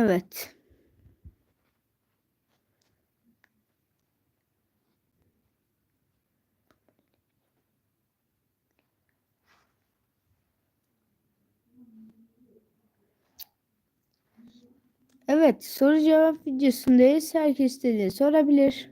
Evet. Evet, soru cevap videosundayız. Herkes istediğini sorabilir.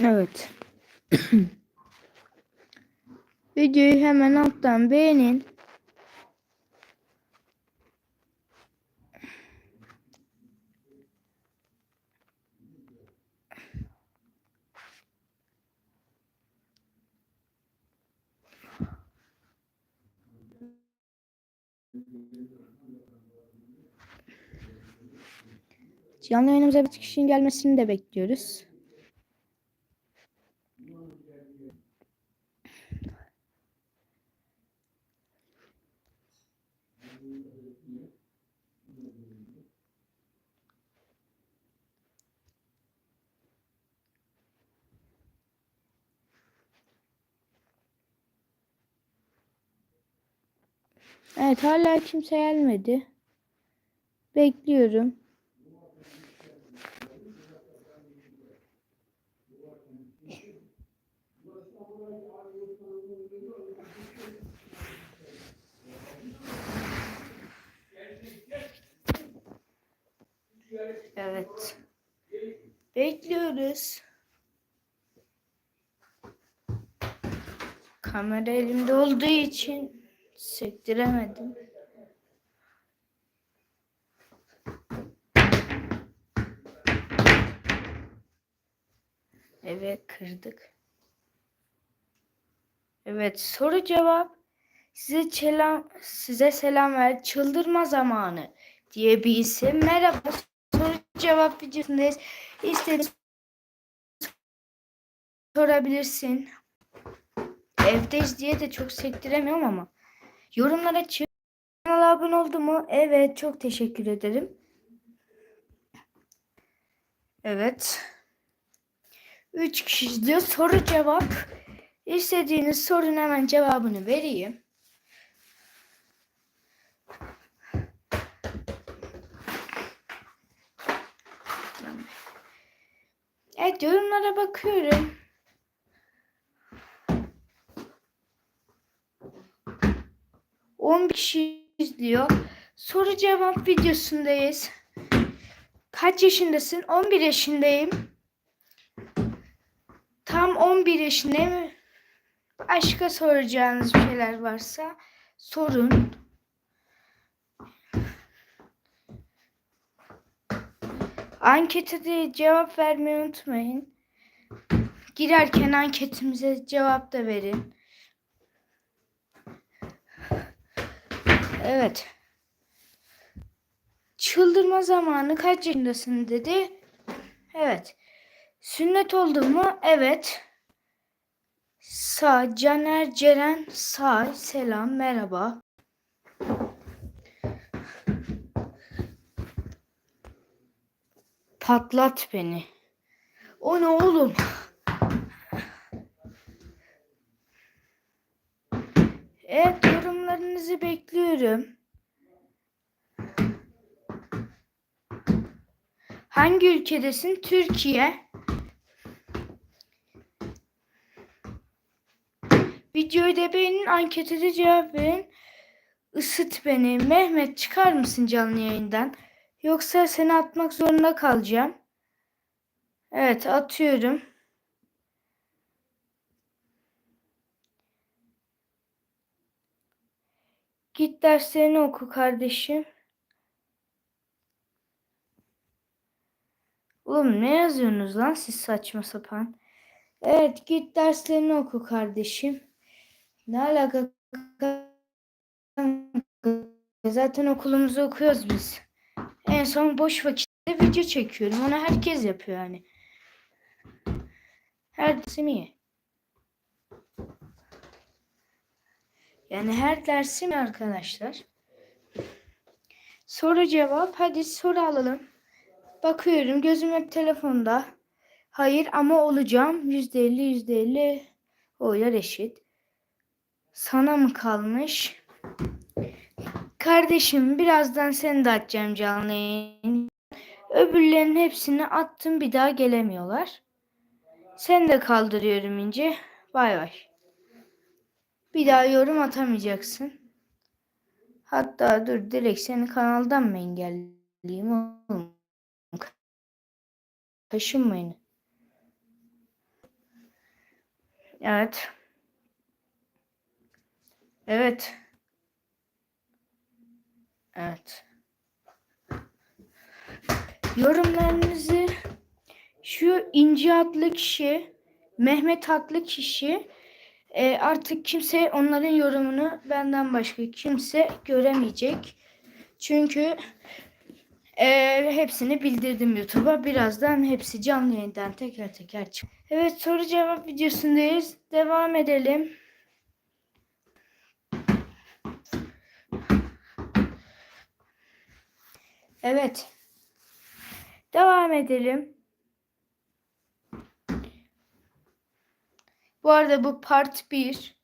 Evet. Videoyu hemen alttan beğenin. Canlı yayınımıza bir kişinin gelmesini de bekliyoruz. Evet hala kimse gelmedi. Bekliyorum. Evet. Bekliyoruz. Kamera elimde olduğu için sektiremedim. Evet kırdık. Evet soru cevap. Size selam size selam ver. Çıldırma zamanı diye bir isim. Merhaba soru cevap videosundayız. İstediğiniz sorabilirsin. Evdeyiz diye de çok sektiremiyorum ama. Yorumlara çık. Kanala abone oldu mu? Evet çok teşekkür ederim. Evet. 3 kişi izliyor. Soru cevap. İstediğiniz sorun hemen cevabını vereyim. Evet yorumlara bakıyorum. On kişi izliyor. Soru cevap videosundayız. Kaç yaşındasın? 11 yaşındayım. Tam 11 yaşındayım. Başka soracağınız şeyler varsa sorun. Ankete de cevap vermeyi unutmayın. Girerken anketimize cevap da verin. Evet. Çıldırma zamanı kaç yaşındasın dedi. Evet. Sünnet oldu mu? Evet. Sağ, Caner, Ceren, sağ, selam, merhaba. Patlat beni. O ne oğlum? Evet, yorumlarınızı bekliyorum. Hangi ülkedesin? Türkiye. Videoyu da beğenin, ankete de cevap verin. Isıt beni. Mehmet çıkar mısın canlı yayından? Yoksa seni atmak zorunda kalacağım. Evet atıyorum. Git derslerini oku kardeşim. Oğlum ne yazıyorsunuz lan siz saçma sapan? Evet git derslerini oku kardeşim. Ne alaka? Zaten okulumuzu okuyoruz biz. En son boş vakitte video çekiyorum. Onu herkes yapıyor yani. Her dersim iyi. Yani her dersim arkadaşlar. Soru cevap. Hadi soru alalım. Bakıyorum gözüm hep telefonda. Hayır ama olacağım. Yüzde elli yüzde elli oylar eşit. Sana mı kalmış? Kardeşim birazdan seni de atacağım canlı yayın. Öbürlerinin hepsini attım bir daha gelemiyorlar. Sen de kaldırıyorum ince. Bay bay. Bir daha yorum atamayacaksın. Hatta dur direkt seni kanaldan mı engelleyeyim oğlum? Taşınmayın. Evet. Evet. Evet. Yorumlarınızı şu İnci adlı kişi, Mehmet adlı kişi e, artık kimse onların yorumunu benden başka kimse göremeyecek. Çünkü e, hepsini bildirdim YouTube'a. Birazdan hepsi canlı yayından teker teker çık. Evet soru cevap videosundayız. Devam edelim. Evet. Devam edelim. Bu arada bu part 1.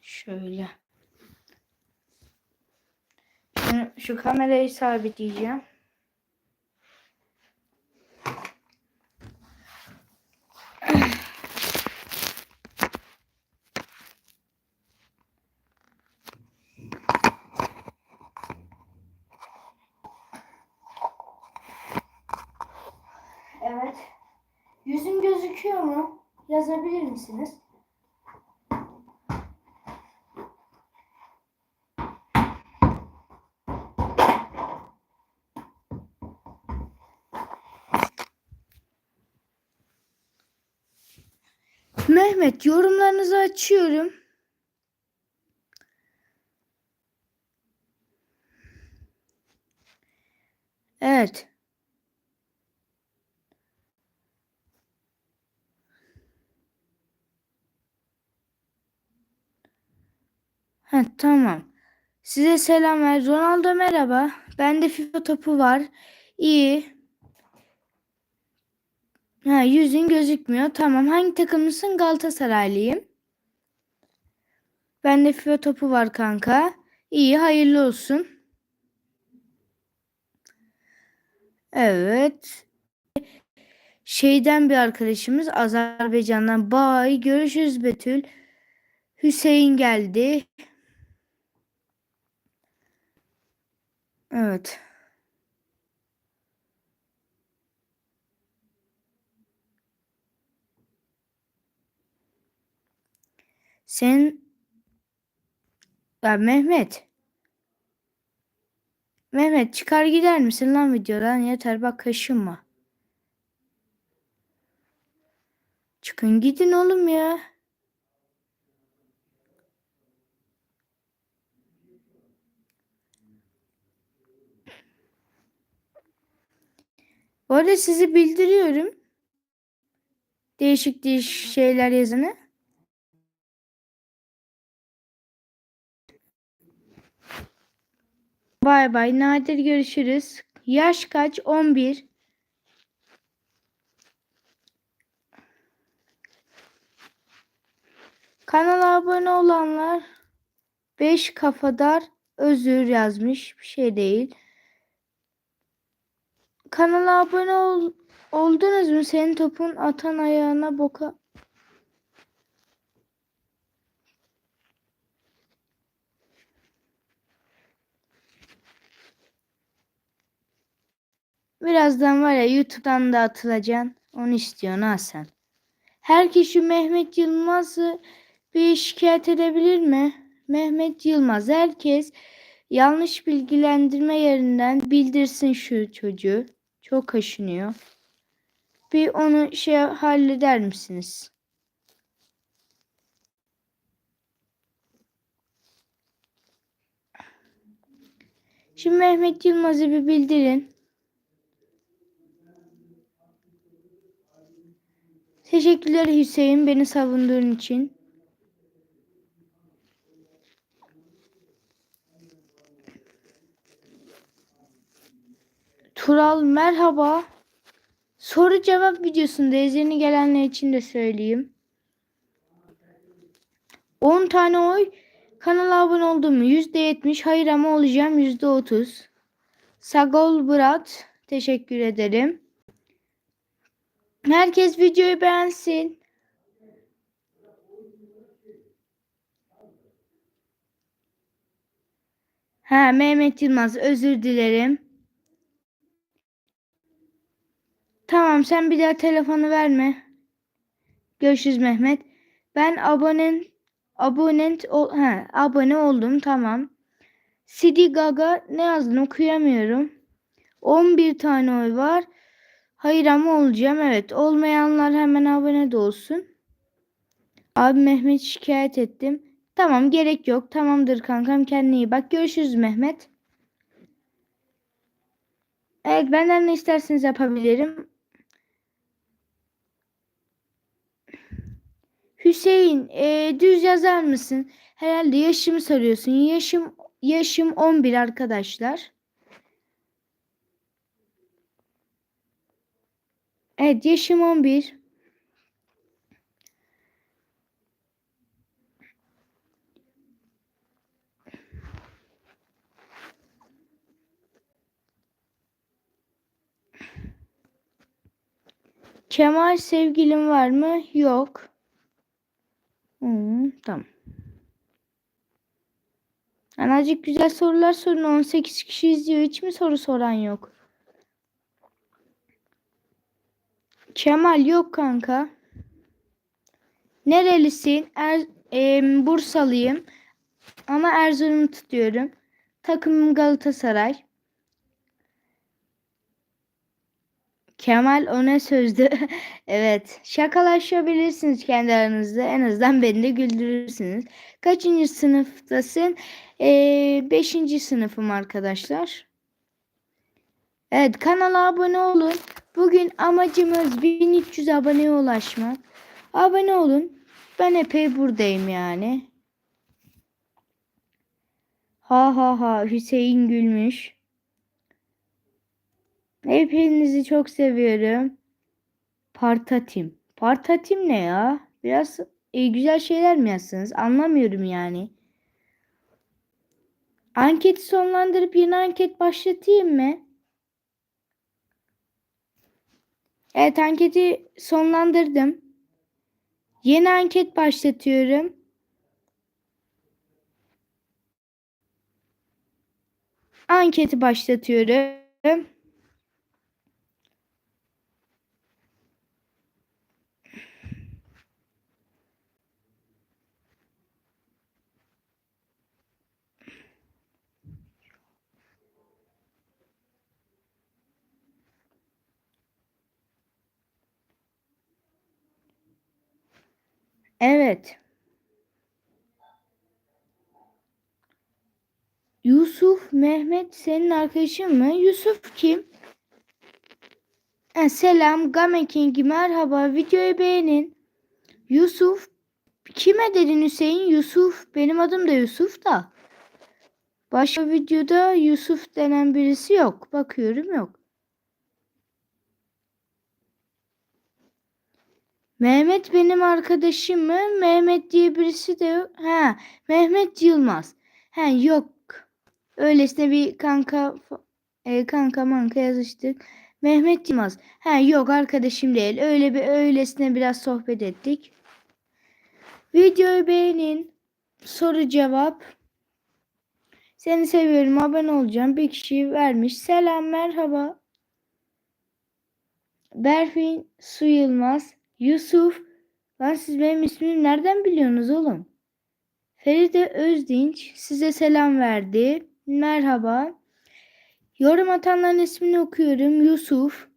Şöyle. Şu kamerayı sabitleyeceğim. Evet. Yüzüm gözüküyor mu? Yazabilir misiniz? Mehmet yorumlarınızı açıyorum. Evet. Ha, tamam. Size selam ver. Ronaldo merhaba. Bende FIFA topu var. İyi. Ha, yüzün gözükmüyor. Tamam. Hangi takımlısın? Galatasaraylıyım. Bende FIFA topu var kanka. İyi, hayırlı olsun. Evet. Şeyden bir arkadaşımız Azerbaycan'dan. Bay görüşürüz Betül. Hüseyin geldi. Evet. Sen ya Mehmet. Mehmet çıkar gider misin lan videodan? Yeter bak kaşınma. Çıkın gidin oğlum ya. Arada sizi bildiriyorum. Değişik değişik şeyler yazını. Bay bay. Nadir görüşürüz. Yaş kaç? 11. Kanala abone olanlar 5 kafadar özür yazmış. Bir şey değil. Kanala abone ol, oldunuz mu? Senin topun atan ayağına boka. Birazdan var ya YouTube'dan da atılacaksın. Onu istiyorsun ha sen. Herkes şu Mehmet Yılmaz'ı bir şikayet edebilir mi? Mehmet Yılmaz. Herkes yanlış bilgilendirme yerinden bildirsin şu çocuğu. Çok kaşınıyor. Bir onu şey halleder misiniz? Şimdi Mehmet Yılmaz'ı bir bildirin. Teşekkürler Hüseyin beni savunduğun için. Tural merhaba. Soru cevap videosundayız. Yeni gelenler için de söyleyeyim. 10 tane oy. Kanala abone oldum mu? %70. Hayır ama olacağım %30. Sagol Brat. Teşekkür ederim. Herkes videoyu beğensin. Ha Mehmet Yılmaz özür dilerim. Tamam sen bir daha telefonu verme. Görüşürüz Mehmet. Ben abonen abonent ol, ha, abone oldum tamam. Sidi Gaga ne yazdın okuyamıyorum. 11 tane oy var. Hayır ama olacağım. Evet. Olmayanlar hemen abone de olsun. Abi Mehmet şikayet ettim. Tamam gerek yok. Tamamdır kankam kendine iyi bak. Görüşürüz Mehmet. Evet benden ne isterseniz yapabilirim. Hüseyin e, düz yazar mısın? Herhalde yaşımı soruyorsun. Yaşım yaşım 11 arkadaşlar. Evet yaşım 11. Kemal sevgilim var mı? Yok. Hmm, tamam. Anacık güzel sorular sorun. 18 kişi izliyor. Hiç mi soru soran yok? Kemal yok kanka. Nerelisin? Er, e, Bursalıyım. Ama Erzurum'u tutuyorum. Takımım Galatasaray. Kemal o ne sözdü? evet. Şakalaşabilirsiniz kendi aranızda. En azından beni de güldürürsünüz. Kaçıncı sınıftasın? Ee, beşinci sınıfım arkadaşlar. Evet kanala abone olun. Bugün amacımız 1300 aboneye ulaşmak. Abone olun. Ben epey buradayım yani. Ha ha ha Hüseyin gülmüş. Hepinizi çok seviyorum. Partatim. Partatim ne ya? Biraz e, güzel şeyler mi yazsınız? Anlamıyorum yani. Anketi sonlandırıp yeni anket başlatayım mı? Evet anketi sonlandırdım. Yeni anket başlatıyorum. Anketi başlatıyorum. Evet. Yusuf Mehmet senin arkadaşın mı? Yusuf kim? Ha, selam Game King merhaba videoyu beğenin. Yusuf kime dedin Hüseyin? Yusuf benim adım da Yusuf da. Başka videoda Yusuf denen birisi yok. Bakıyorum yok. Mehmet benim arkadaşım mı? Mehmet diye birisi de yok. Ha, Mehmet Yılmaz. Ha yok. Öylesine bir kanka e, kanka manka yazıştık. Mehmet Yılmaz. Ha yok arkadaşım değil. Öyle bir öylesine biraz sohbet ettik. Videoyu beğenin. Soru cevap. Seni seviyorum. Abone olacağım. Bir kişi vermiş. Selam merhaba. Berfin Su Yılmaz. Yusuf. Lan siz benim ismimi nereden biliyorsunuz oğlum? Feride Özdinç size selam verdi. Merhaba. Yorum atanların ismini okuyorum. Yusuf.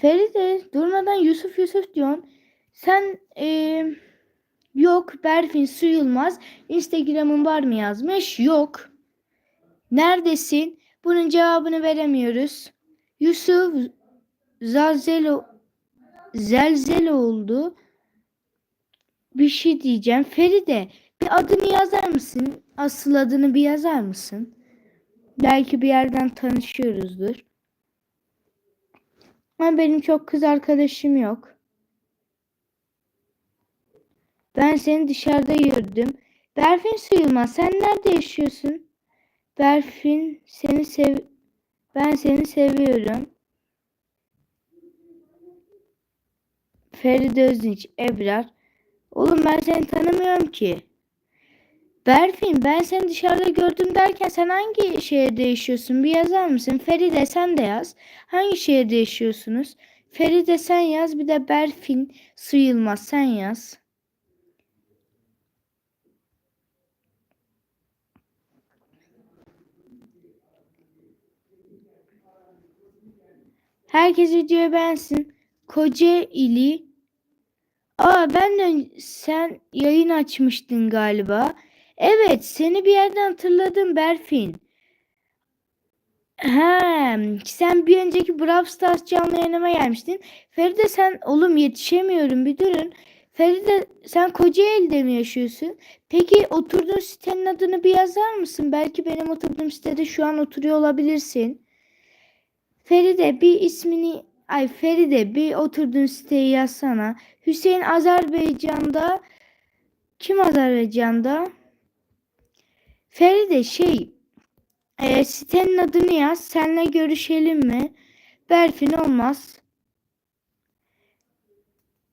Feride durmadan Yusuf Yusuf diyorsun. Sen eee, yok Berfin Su Yılmaz Instagram'ın var mı yazmış? Yok. Neredesin? Bunun cevabını veremiyoruz. Yusuf Zalzelo Zelzele oldu. Bir şey diyeceğim. Feride bir adını yazar mısın? Asıl adını bir yazar mısın? Belki bir yerden tanışıyoruzdur. Ama benim çok kız arkadaşım yok. Ben seni dışarıda gördüm. Berfin Suyulmaz sen nerede yaşıyorsun? Berfin seni sev ben seni seviyorum. Feride Özdinç, Ebrar. Oğlum ben seni tanımıyorum ki. Berfin ben seni dışarıda gördüm derken sen hangi şehirde yaşıyorsun? Bir yazar mısın? Feride sen de yaz. Hangi şehirde yaşıyorsunuz? Feride sen yaz bir de Berfin Su Yılmaz sen yaz. Herkes videoyu beğensin. Kocaeli. Aa ben de sen yayın açmıştın galiba. Evet seni bir yerden hatırladım Berfin. He, sen bir önceki Brawl Stars canlı yayınıma gelmiştin. Feride sen oğlum yetişemiyorum bir durun. Feride sen Kocaeli'de mi yaşıyorsun? Peki oturduğun sitenin adını bir yazar mısın? Belki benim oturduğum sitede şu an oturuyor olabilirsin. Feride bir ismini ay Feride bir oturduğun siteyi yazsana. Hüseyin Azerbaycan'da kim Azerbaycan'da? Feride şey e, sitenin adını yaz. Seninle görüşelim mi? Berfin olmaz.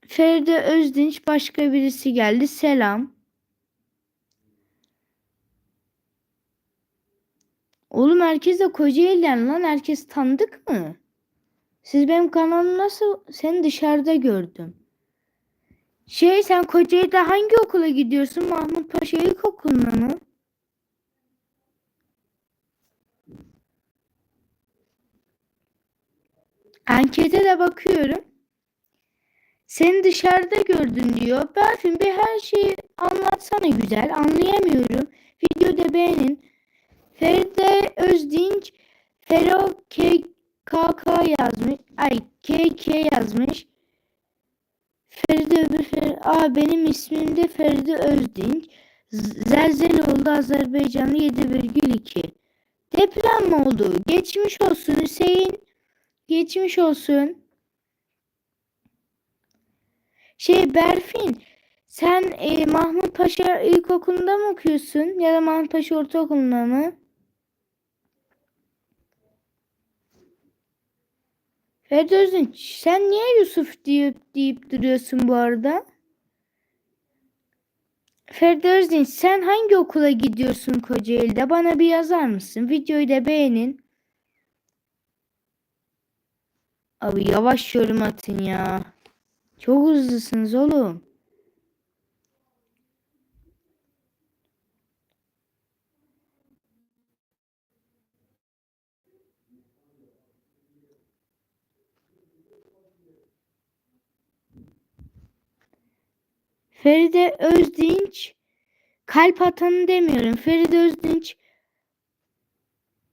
Feride Özdinç başka birisi geldi. Selam. Oğlum herkes de Kocaeli'den lan. Herkes tanıdık mı? Siz benim kanalımı nasıl? Seni dışarıda gördüm. Şey sen Kocaeli'de hangi okula gidiyorsun? Mahmut Paşa İlkokulu'na mı? Ankete de bakıyorum. Seni dışarıda gördüm diyor. Berfin bir her şeyi anlatsana güzel. Anlayamıyorum. Videoda beğenin. Feride Özdinç Fero KK yazmış. Ay KK yazmış. Feride öbür benim ismim de Feride Özdinç. Zelzele oldu Azerbaycan'da 7,2. Deprem mi oldu? Geçmiş olsun Hüseyin. Geçmiş olsun. Şey Berfin, sen e, Mahmut Paşa İlkokulu'nda mı okuyorsun ya da Mahmut Paşa Ortaokulu'nda mı? Ferdi Özünç, sen niye Yusuf deyip deyip duruyorsun bu arada? Ferdi Özdinç, sen hangi okula gidiyorsun Kocaeli'de? Bana bir yazar mısın? Videoyu da beğenin. Abi yavaş yorum atın ya. Çok hızlısınız oğlum. Feride Özdinç kalp atanı demiyorum. Feride Özdinç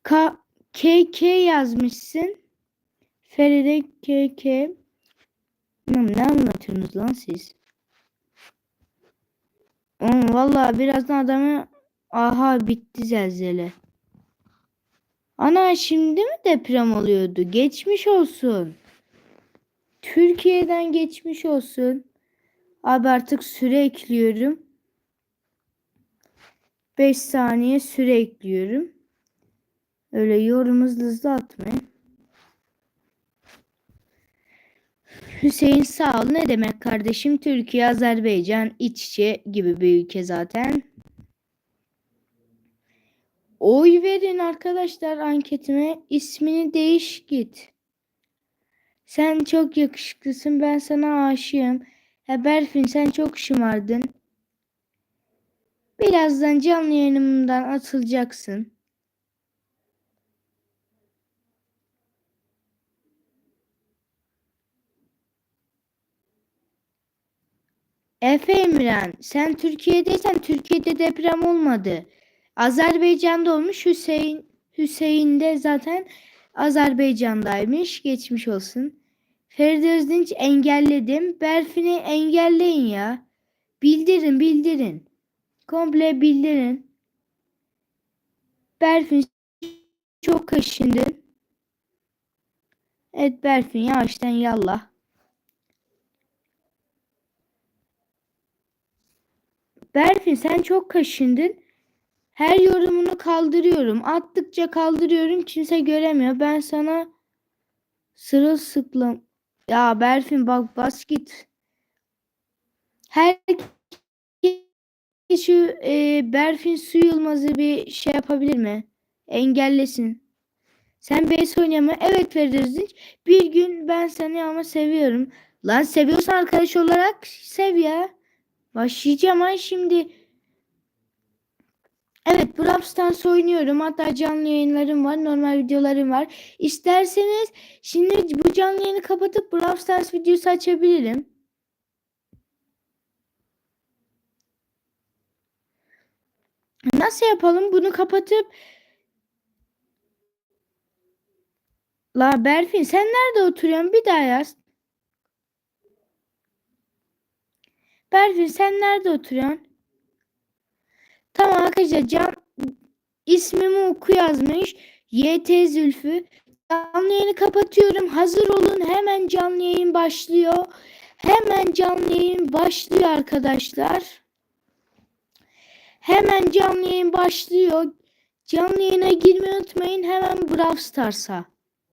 K KK yazmışsın. Feride KK ne anlatıyorsunuz lan siz? Oğlum vallahi birazdan adamı aha bitti zelzele. Ana şimdi mi deprem oluyordu? Geçmiş olsun. Türkiye'den geçmiş olsun. Abi artık süre ekliyorum. 5 saniye süre ekliyorum. Öyle yorum hızlı hızlı atmayın. Hüseyin sağ ol. Ne demek kardeşim? Türkiye, Azerbaycan iç içe gibi bir ülke zaten. Oy verin arkadaşlar anketime. İsmini değiş git. Sen çok yakışıklısın. Ben sana aşığım. Ya Berfin sen çok şımardın. Birazdan canlı yayınımdan atılacaksın. Efe Emren, sen Türkiye'deysen Türkiye'de deprem olmadı. Azerbaycan'da olmuş Hüseyin Hüseyin de zaten Azerbaycan'daymış. Geçmiş olsun. Feride Özdinç engelledim. Berfin'i engelleyin ya. Bildirin bildirin. Komple bildirin. Berfin çok kaşındın. Evet Berfin yavaştan yallah. Berfin sen çok kaşındın. Her yorumunu kaldırıyorum. Attıkça kaldırıyorum. Kimse göremiyor. Ben sana sırılsıklam. Ya Berfin bak bas git. Her şu e, Berfin Su Yılmaz'ı bir şey yapabilir mi? Engellesin. Sen base oynama. Evet Feride Bir gün ben seni ama seviyorum. Lan seviyorsan arkadaş olarak sev ya. Başlayacağım ha şimdi. Evet Brawl Stars oynuyorum. Hatta canlı yayınlarım var. Normal videolarım var. İsterseniz şimdi bu canlı yayını kapatıp Brawl Stars videosu açabilirim. Nasıl yapalım? Bunu kapatıp La Berfin sen nerede oturuyorsun? Bir daha yaz. Berfin sen nerede oturuyorsun? Tamam arkadaşlar can ismimi oku yazmış. YT Zülfü. Canlı yayını kapatıyorum. Hazır olun. Hemen canlı yayın başlıyor. Hemen canlı yayın başlıyor arkadaşlar. Hemen canlı yayın başlıyor. Canlı yayına girmeyi unutmayın. Hemen Brawl Stars'a.